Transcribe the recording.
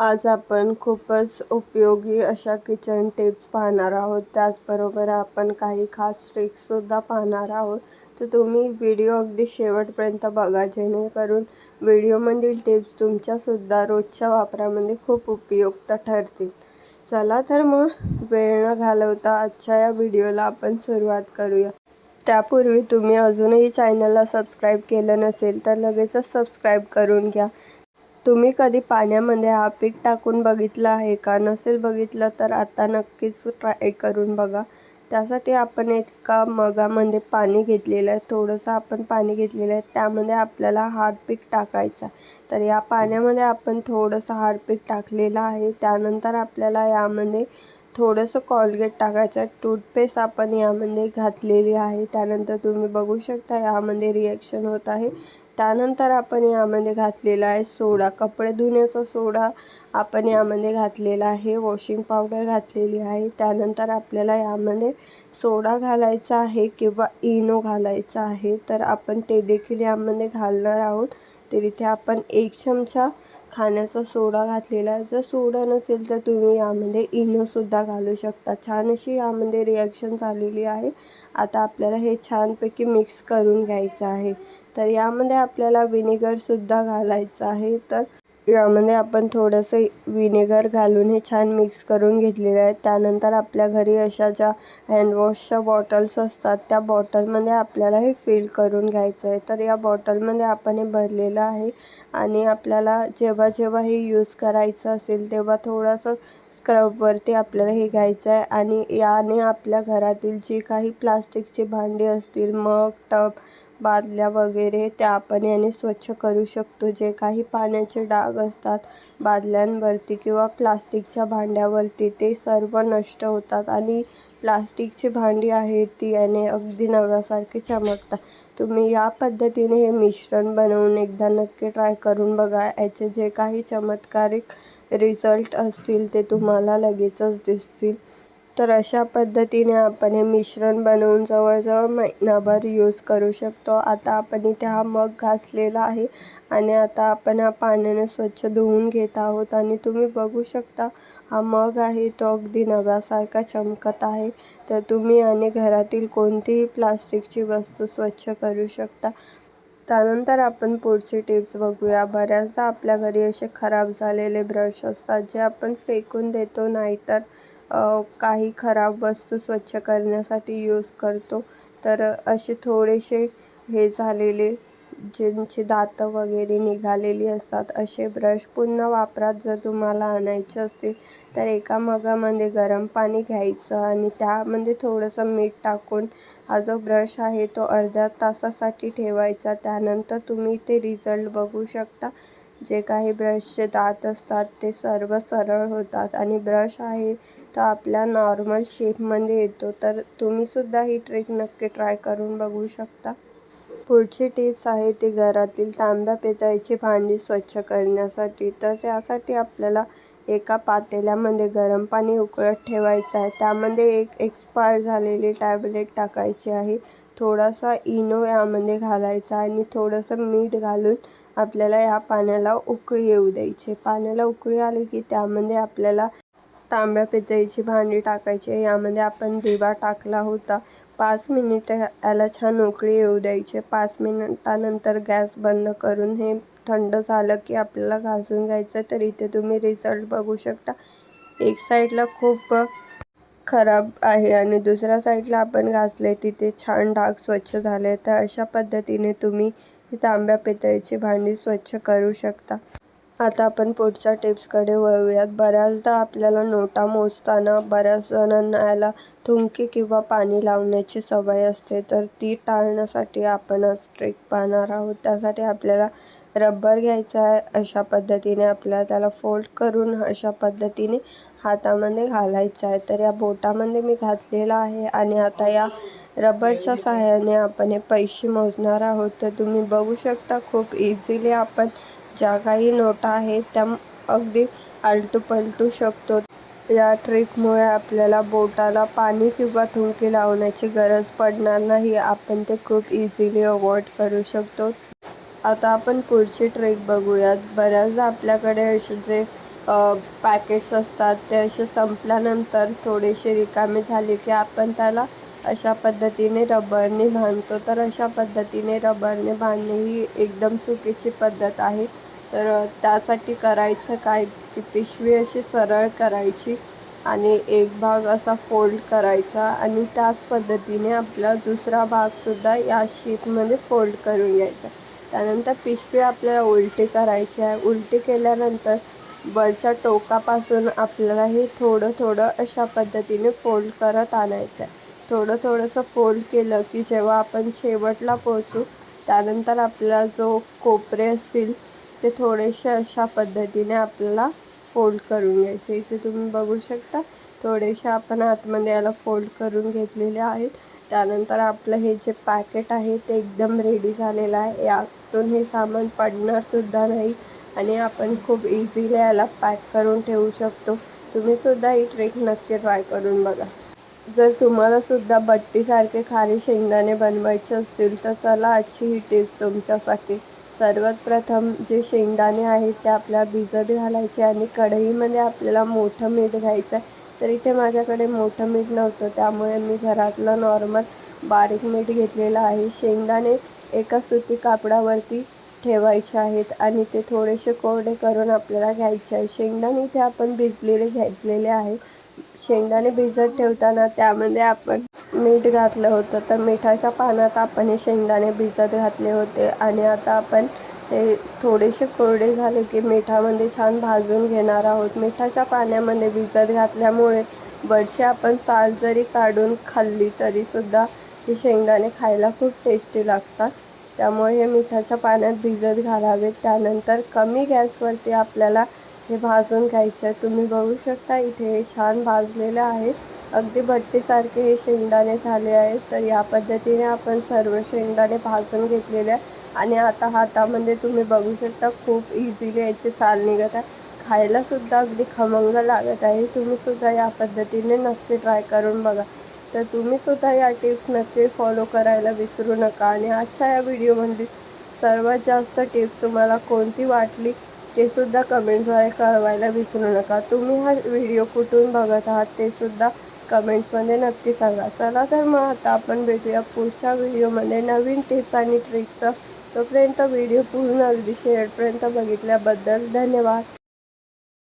आज आपण खूपच उपयोगी अशा किचन टिप्स पाहणार आहोत. त्याचबरोबर आपण काही खास ट्रिक्ससुद्धा पाहणार आहोत. तर तुम्ही व्हिडिओ अगदी शेवटपर्यंत बघा जेणेकरून व्हिडिओमधील टिप्स तुमच्यासुद्धा रोजच्या वापरामध्ये खूप उपयुक्त ठरतील. चला तर मग वेळ न घालवता आजच्या या व्हिडिओला आपण सुरुवात करूया. त्यापूर्वी तुम्ही अजूनही चॅनलला सबस्क्राईब केलं नसेल तर लगेचच सबस्क्राईब करून घ्या. तुम्ही कधी पाण्यामध्ये हा पीक टाकून बघितलं आहे का? नसेल बघितलं तर आता नक्कीच ट्राय करून बघा. त्यासाठी आपण एका मगामध्ये पाणी घेतलेलं आहे. थोडंसं आपण पाणी घेतलेलं आहे. त्यामध्ये आपल्याला हारपीक टाकायचा तर या पाण्यामध्ये आपण थोडंसं हारपीक टाकलेलं आहे. त्यानंतर आपल्याला यामध्ये थोडंसं कॉलगेट टाकायचं आहे. टूथपेस्ट आपण यामध्ये घातलेली आहे. त्यानंतर तुम्ही बघू शकता यामध्ये रिॲक्शन होत आहे. त्यानंतर आपण यामध्ये घातलेला आहे सोडा. कपडे धुण्याचा सोडा आपण यामध्ये घातलेला आहे. वॉशिंग पावडर घातलेली आहे. त्यानंतर आपल्याला यामध्ये सोडा घालायचा आहे किंवा इनो घालायचा आहे. तर आपण ते देखील यामध्ये घालणार आहोत. तर इथे आपण एक चमचा खाण्याचा सोडा घातलेला आहे. जर सोडा नसेल तर तुम्ही यामध्ये इनोसुद्धा घालू शकता. छान अशी यामध्ये रिॲक्शन झालेली आहे. आता आपल्याला हे छानपैकी मिक्स करून घ्यायचं आहे. तर यामध्ये आपल्याला विनेगरसुद्धा घालायचं आहे. तर यामध्ये आपण थोडंसं विनेगर घालून हे छान मिक्स करून घेतलेलं आहे. त्यानंतर आपल्या घरी अशा ज्या हँडवॉशच्या बॉटल्स असतात त्या बॉटलमध्ये आपल्याला हे फिल करून घ्यायचं आहे. तर या बॉटलमध्ये आपण हे भरलेलं आहे आणि आपल्याला जेव्हा जेव्हा हे यूज करायचं असेल तेव्हा थोडंसं स्क्रबवरती आपल्याला हे घ्यायचं आहे. आणि याने आपल्या घरातील जी काही प्लास्टिकची भांडी असतील मग टब बादल्या वगैरे त्या आपण याने स्वच्छ करू शकतो. जे काही पाण्याचे डाग असतात बादल्यांवरती किंवा प्लास्टिकच्या भांड्यावरती ते सर्व नष्ट होतात आणि प्लास्टिकची भांडी आहेत ती याने अगदी नव्यासारखी चमकतात. तुम्ही या पद्धतीने हे मिश्रण बनवून एकदा नक्की ट्राय करून बघा. याचे जे काही चमत्कारिक रिझल्ट असतील ते तुम्हाला लगेचच दिसतील. तर अशा पद्धतीने आपण हे मिश्रण बनवून जवळजवळ महिनाभर यूज करू शकतो. आता आपण इथे हा मग घासलेला आहे आणि आता आपण हा पाण्याने स्वच्छ धुवून घेत आहोत. आणि तुम्ही बघू शकता हा मग आहे तो अगदी नव्यासारखा चमकत आहे. तर तुम्ही आणि घरातील कोणतीही प्लास्टिकची वस्तू स्वच्छ करू शकता. त्यानंतर आपण पुढची टिप्स बघूया. बऱ्याचदा आपल्या घरी असे खराब झालेले ब्रश असतात जे आपण फेकून देतो नाहीतर काही खराब वस्तू स्वच्छ करण्यासाठी यूज करतो. तर असे थोडेसे हे झालेले ज्यांचे दातं वगैरे निघालेली असतात असे ब्रश पुन्हा वापरात जर तुम्हाला आणायचे असतील तर एका मगामध्ये गरम पाणी घ्यायचं आणि त्यामध्ये थोडंसं मीठ टाकून हा जो ब्रश आहे तो अर्ध्या तासासाठी ठेवायचा. त्यानंतर तुम्ही ते रिझल्ट बघू शकता. जे काही ब्रशचे दात असतात ते सर्व सरळ होतात आणि ब्रश आहे तो आपल्या नॉर्मल शेपमध्ये येतो. तर तुम्हीसुद्धा ही ट्रिक नक्की ट्राय करून बघू शकता. पुढची टिप्स आहे ती घरातील तांब्या पितळीची भांडी स्वच्छ करण्यासाठी. तर त्यासाठी आपल्याला एका पातेल्यामध्ये गरम पाणी उकळत ठेवायचं आहे. त्यामध्ये एक एक्सपायर झालेली टॅबलेट टाकायची आहे. थोडासा इनो यामध्ये घालायचा आणि थोडंसं मीठ घालून आपल्याला या पाण्याला उकळी येऊ द्यायची पाण्याला उकळी आली की त्यामध्ये आपल्याला तांब्या पितळीची भांडी टाकायची यामध्ये आपण दिवा टाकला होता. पाच मिनिटं याला छान उकळी येऊ द्यायची पाच मिनिटानंतर गॅस बंद करून हे थंड झालं की आपल्याला घासून घ्यायचं तर इथे तुम्ही रिझल्ट बघू शकता. एक साईडला खूप खराब आहे आणि दुसऱ्या साईडला आपण घासले तिथे छान डाग स्वच्छ झाले तर अशा पद्धतीने तुम्ही तांब्या पितळीची भांडी स्वच्छ करू शकता. आता आपण पुढच्या टिप्सकडे वळूयात. बऱ्याचदा आपल्याला नोटा मोजताना बऱ्याच जणांना याला थुंकी किंवा पाणी लावण्याची सवय असते. तर ती टाळण्यासाठी आपण आज ट्रिक पाहणार आहोत. त्यासाठी आपल्याला रबर घ्यायचा आहे अशा पद्धतीने. आपल्याला त्याला फोल्ड करून अशा पद्धतीने हातामध्ये घालायचा आहे. तर या बोटामध्ये मी घातलेला आहे आणि आता या रबरच्या सहाय्याने आपण हे पैसे मोजणार आहोत. तर तुम्ही बघू शकता खूप इझिली आपण ज्या काही नोटा आहेत त्या अगदी आलटू पलटू शकतो. या ट्रिकमुळे आपल्याला बोटाला पाणी किंवा थुंकी लावण्याची गरज पडणार नाही. आपण ते खूप इझिली अवॉइड करू शकतो. आता आपण पुढची ट्रिक बघूयात. बऱ्याचदा आपल्याकडे असे जे पॅकेट्स असतात ते असे संपल्यानंतर थोडेसे रिकामे झाले की आपण त्याला अशा पद्धतीने रबरने बांधतो. तर अशा पद्धतीने रबरने बांधणे ही एकदम चुकीची पद्धत आहे. तर त्यासाठी करायचं काय की पिशवी अशी सरळ करायची आणि एक भाग असा फोल्ड करायचा आणि त्याच पद्धतीने आपला दुसरा भागसुद्धा या शीटमध्ये फोल्ड करून घ्यायचा. त्यानंतर पिशवी आपल्याला उलटी करायची आहे. उलटी केल्यानंतर वरच्या टोकापासून आपल्याला हे थोडं थोडं अशा पद्धतीने फोल्ड करत आणायचं आहे थोडं थोडंसं फोल्ड केलं की जेव्हा आपण शेवटला पोचू त्यानंतर आपल्याला जो कोपरे असतील ते थोडेसे अशा पद्धतीने आपल्याला फोल्ड करून घ्यायचे. इथे तुम्ही बघू शकता थोडेसे आपण आतमध्ये याला फोल्ड करून घेतलेले आहेत. त्यानंतर आपलं हे जे पॅकेट आहे ते एकदम रेडी झालेलं आहे. यातून हे सामान पडणारसुद्धा नाही. आणि आपण खूप इझिली याला पॅक करून ठेवू शकतो. तुम्हीसुद्धा ही ट्रिक नक्की ट्राय करून बघा. जर तुम्हालासुद्धा बट्टीसारखे खारी शेंगदाणे बनवायचे असतील तर चला आजची ही टिप्स तुमच्यासाठी. सर्वात प्रथम जे शेंगदाणे आहेत ते आपल्याला भिजत घालायचे आणि कढईमध्ये आपल्याला मोठं मीठ घ्यायचं आहे तर इथे माझ्याकडे मोठं मीठ नव्हतं त्यामुळे मी घरातलं नॉर्मल बारीक मीठ घेतलेलं आहे. शेंगदाणे एका सुती कापडावरती ठेवायचे आहेत आणि ते थोडेसे कोरडे करून आपल्याला घ्यायचे आहे शेंगदाणे इथे आपण भिजलेले घेतलेले आहे शेंगदाणे भिजत ठेवताना त्यामध्ये आपण मीठ घातलं होतं. तर मिठाच्या पानात आपण हे शेंगदाणे भिजत घातले होते. आणि आता आपण ते थोडेसे कोरडे झाले की मिठामध्ये छान भाजून घेणार आहोत. मिठाच्या पाण्यामध्ये भिजत घातल्यामुळे वरची आपण साल जरी काढून खाल्ली तरीसुद्धा हे शेंगदाणे खायला खूप टेस्टी लागतात. त्यामुळे हे मिठाच्या पाण्यात भिजत घालावेत. त्यानंतर कमी गॅसवरती आपल्याला हे भाजून घ्यायचे तुम्ही बघू शकता इथे हे छान भाजलेलं आहे. अगदी भट्टीसारखे हे शेंगदाणे झाले आहेत. तर या पद्धतीने आपण सर्व शेंगदाणे भाजून घेतलेले आहे. आणि आता हातामध्ये तुम्ही बघू शकता खूप इझिली याची साल निघत आहे. खायलासुद्धा अगदी खमंग लागत आहे. तुम्हीसुद्धा या पद्धतीने नक्की ट्राय करून बघा. तर तुम्ही सुद्धा या टिप्स नक्की फॉलो करायला विसरू नका. आणि आजच्या या व्हिडिओमध्ये सर्वात जास्त टिप्स तुम्हाला कोणती वाटली ते सुद्धा कमेंट्सद्वारे कळवायला विसरू नका. तुम्ही हा व्हिडिओ कुठून बघत आहात ते सुद्धा कमेंट्समध्ये नक्की सांगा. चला तर मग आता आपण भेटूया पुढच्या व्हिडिओमध्ये नवीन टिप्स आणि ट्रिक्सचं तोपर्यंत व्हिडिओ पूर्ण अगदी शेवटपर्यंत बघितल्याबद्दल धन्यवाद.